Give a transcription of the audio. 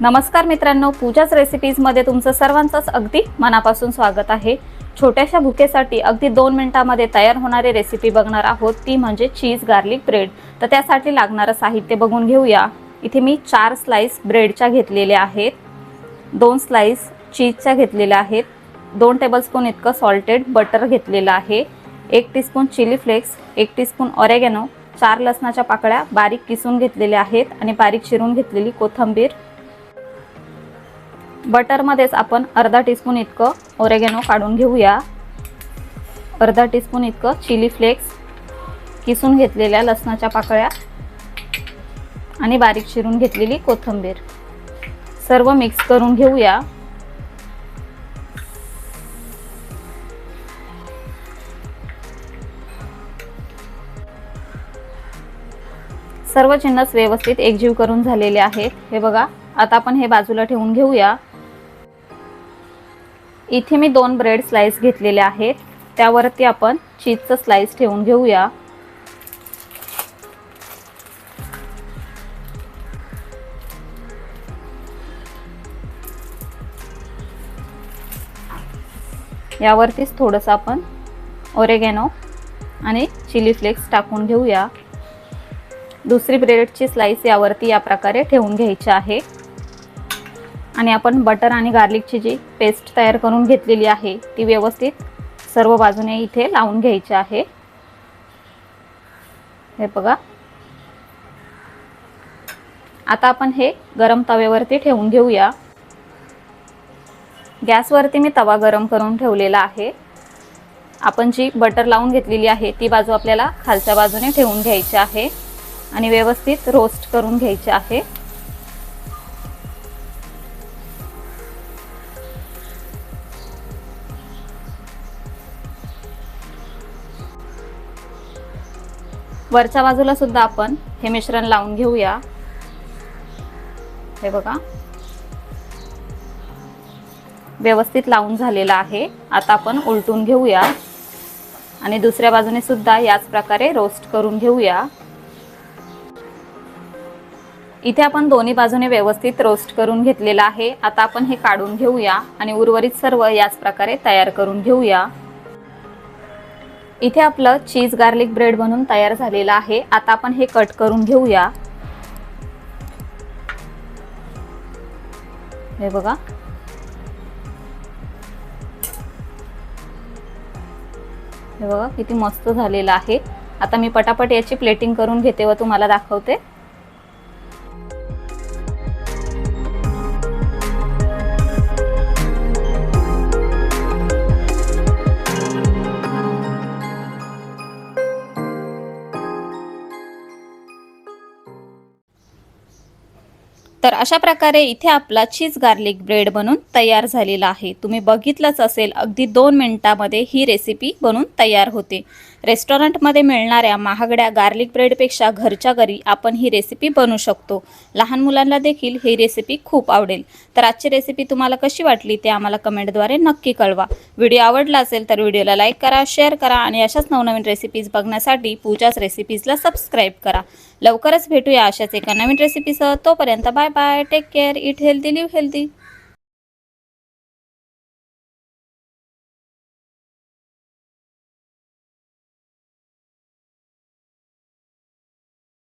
नमस्कार मित्रांनो पूजाच रेसिपीजमध्ये तुमचं सर्वांचंच अगदी मनापासून स्वागत आहे. छोट्याशा भुकेसाठी अगदी दोन मिनिटामध्ये तयार होणारी रेसिपी बघणार आहोत. ती म्हणजे चीज गार्लिक ब्रेड तर त्यासाठी लागणारं साहित्य बघून घेऊया. इथे मी चार स्लाईस ब्रेडच्या घेतलेल्या आहेत. दोन स्लाईस चीजच्या घेतलेल्या आहेत. दोन टेबलस्पून इतकं सॉल्टेड बटर घेतलेलं आहे. एक टीस्पून चिली फ्लेक्स एक टीस्पून ऑरेगॅनो चार लसणाच्या पाकळ्या बारीक किसून घेतलेल्या आहेत आणि बारीक चिरून घेतलेली कोथिंबीर बटरमध्येच आपण अर्धा टीस्पून इतकं ओरेगेनो काढून घेऊया. अर्धा टीस्पून इतकं चिली फ्लेक्स किसून घेतलेल्या लसणाच्या पाकळ्या आणि बारीक चिरून घेतलेली कोथिंबीर. सर्व मिक्स करून घेऊया. सर्व जिन्नस व्यवस्थित एकजीव करून झालेले आहेत. हे बघा आता आपण हे बाजूला ठेवून घेऊया. इथे मी दोन ब्रेड स्लाइस घेतलेले आहेत. त्यावरती आपण चीजचं स्लाइस ठेवून घेऊया. यावरतीच थोडंसं आपण ओरेगॅनो आणि चिली फ्लेक्स टाकून घेऊया. दुसरी ब्रेडची स्लाइस यावरती या प्रकारे ठेवून घ्यायची आहे. आणि आपण बटर आणि गार्लिकची जी पेस्ट तयार करून घेतलेली आहे ती व्यवस्थित सर्व बाजूने इथे लावून घ्यायची आहे. हे बघा. आता आपण हे गरम तव्यावरती ठेवून घेऊया. गॅसवरती मी तवा गरम करून ठेवलेला आहे. आपण जी बटर लावून घेतलेली आहे ती बाजू आपल्याला खालच्या बाजूने ठेवून घ्यायची आहे आणि व्यवस्थित रोस्ट करून घ्यायची आहे. वरच्या बाजूला सुद्धा आपण हे मिश्रण लावून घेऊया. हे बघा. व्यवस्थित लावून झालेलं आहे. आता आपण उलटून घेऊया. आणि दुसऱ्या बाजूने सुद्धा याच प्रकारे रोस्ट करून घेऊया. इथे आपण दोन्ही बाजूने व्यवस्थित रोस्ट करून घेतलेला आहे. आता आपण हे काढून घेऊया आणि उर्वरित सर्व याच प्रकारे तयार करून घेऊया. इथे आपलं चीज गार्लिक ब्रेड बनून तयार झालेलं आहे. आता आपण हे कट करून घेऊया. हे बघा. हे बघा किती मस्त झालेलं आहे. आता मी पटापट याची प्लेटिंग करून घेते व तुम्हाला दाखवते. तर अशा प्रकारे इथे आपला चीज गार्लिक ब्रेड बनून तयार झालेला आहे. तुम्ही बघितलंच असेल अगदी दोन मिनिटामध्ये ही रेसिपी बनून तयार होते. रेस्टॉरंटमध्ये मिळणाऱ्या महागड्या गार्लिक ब्रेडपेक्षा घरच्या घरी आपण ही रेसिपी बनवू शकतो. लहान मुलांना देखील ही रेसिपी खूप आवडेल. तर आजची रेसिपी तुम्हाला कशी वाटली ते आम्हाला कमेंटद्वारे नक्की कळवा. व्हिडिओ आवडला असेल तर व्हिडिओला लाईक करा शेअर करा आणि अशाच नवनवीन रेसिपीज बघण्यासाठी पूजाच रेसिपीजला सबस्क्राईब करा. लवकरच भेटूया अशाच एका नवीन रेसिपीसह. तोपर्यंत bye bye take care eat healthy live healthy.